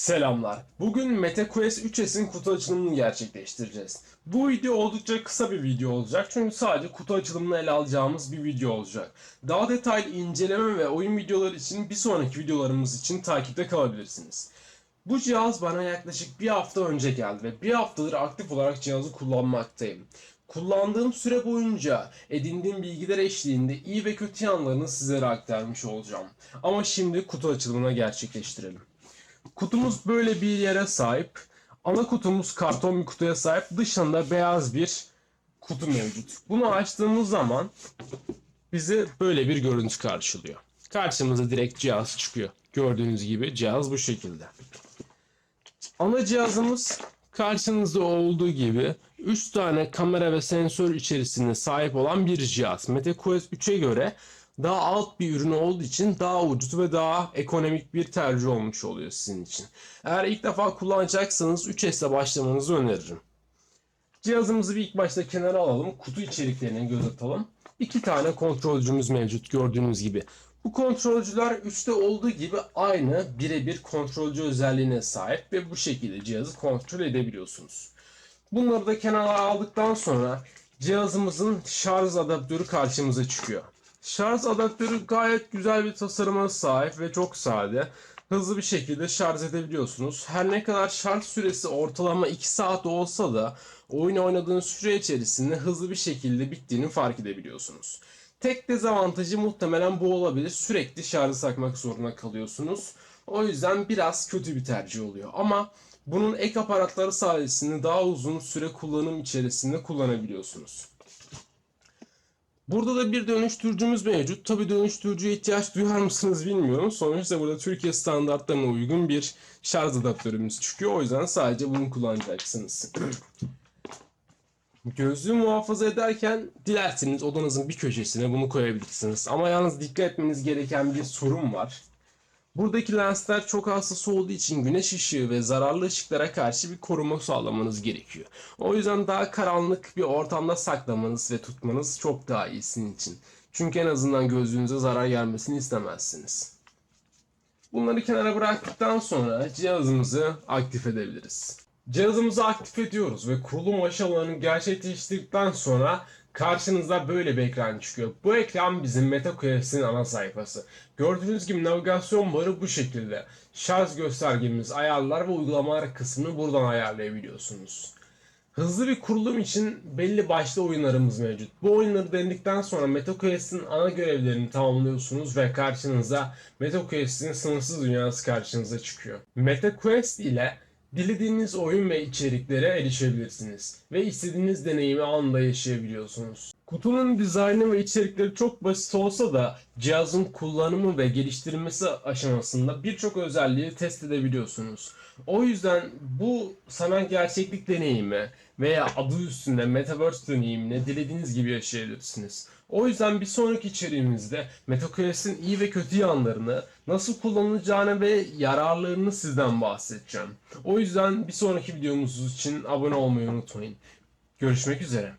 Selamlar. Bugün MetaQuest 3S'in kutu açılımını gerçekleştireceğiz. Bu video oldukça kısa bir video olacak çünkü sadece kutu açılımını ele alacağımız bir video olacak. Daha detaylı inceleme ve oyun videoları için bir sonraki videolarımız için takipte kalabilirsiniz. Bu cihaz bana yaklaşık bir hafta önce geldi ve bir haftadır aktif olarak cihazı kullanmaktayım. Kullandığım süre boyunca edindiğim bilgiler eşliğinde iyi ve kötü yanlarını sizlere aktarmış olacağım. Ama şimdi kutu açılımına gerçekleştirelim. Kutumuz böyle bir yere sahip. Ana kutumuz karton bir kutuya sahip. Dışında beyaz bir kutu mevcut. Bunu açtığımız zaman bizi böyle bir görüntü karşılıyor. Karşımıza direkt cihaz çıkıyor. Gördüğünüz gibi cihaz bu şekilde. Ana cihazımız karşınızda olduğu gibi 3 tane kamera ve sensör içerisinde sahip olan bir cihaz. MetaQuest 3'e göre daha alt bir ürün olduğu için daha ucuz ve daha ekonomik bir tercih olmuş oluyor sizin için. Eğer ilk defa kullanacaksanız 3S ile başlamanızı öneririm. Cihazımızı bir ilk başta kenara alalım. Kutu içeriklerine göz atalım. İki tane kontrolcümüz mevcut gördüğünüz gibi. Bu kontrolcüler 3'te olduğu gibi aynı birebir kontrolcü özelliğine sahip ve bu şekilde cihazı kontrol edebiliyorsunuz. Bunları da kenara aldıktan sonra cihazımızın şarj adaptörü karşımıza çıkıyor. Şarj adaptörü gayet güzel bir tasarıma sahip ve çok sade. Hızlı bir şekilde şarj edebiliyorsunuz. Her ne kadar şarj süresi ortalama 2 saat olsa da oyun oynadığınız süre içerisinde hızlı bir şekilde bittiğini fark edebiliyorsunuz. Tek dezavantajı muhtemelen bu olabilir. Sürekli şarjı takmak zorunda kalıyorsunuz. O yüzden biraz kötü bir tercih oluyor. Ama bunun ek aparatları sayesinde daha uzun süre kullanım içerisinde kullanabiliyorsunuz. Burada da bir dönüştürücümüz mevcut. Tabi dönüştürücüye ihtiyaç duyar mısınız bilmiyorum. Sonuçta burada Türkiye standartlarına uygun bir şarj adaptörümüz çıkıyor. O yüzden sadece bunu kullanacaksınız. Gözlüğü muhafaza ederken dilerseniz odanızın bir köşesine bunu koyabilirsiniz. Ama yalnız dikkat etmeniz gereken bir sorun var. Buradaki lensler çok hassas olduğu için güneş ışığı ve zararlı ışıklara karşı bir koruma sağlamanız gerekiyor. O yüzden daha karanlık bir ortamda saklamanız ve tutmanız çok daha iyi sizin için. Çünkü en azından gözlüğünüze zarar gelmesini istemezsiniz. Bunları kenara bıraktıktan sonra cihazımızı aktif edebiliriz. Cihazımızı aktif ediyoruz ve kurulum aşamalarını gerçekleştirdikten sonra karşınızda böyle bir ekran çıkıyor. Bu ekran bizim MetaQuest'in ana sayfası. Gördüğünüz gibi navigasyon barı bu şekilde. Şarj göstergemiz, ayarlar ve uygulamalar kısmını buradan ayarlayabiliyorsunuz. Hızlı bir kurulum için belli başlı oyunlarımız mevcut. Bu oyunları denedikten sonra MetaQuest'in ana görevlerini tamamlıyorsunuz ve karşınıza MetaQuest'in sınırsız dünyası karşınıza çıkıyor. MetaQuest ile dilediğiniz oyun ve içeriklere erişebilirsiniz ve istediğiniz deneyimi anında yaşayabiliyorsunuz. Kutunun dizaynı ve içerikleri çok basit olsa da cihazın kullanımı ve geliştirilmesi aşamasında birçok özelliği test edebiliyorsunuz. O yüzden bu sanal gerçeklik deneyimi veya adı üstünde Metaverse deneyimini dilediğiniz gibi yaşayabilirsiniz. O yüzden bir sonraki içeriğimizde MetaQuest'in iyi ve kötü yanlarını, nasıl kullanılacağını ve yararlarını sizden bahsedeceğim. O yüzden bir sonraki videomuz için abone olmayı unutmayın. Görüşmek üzere.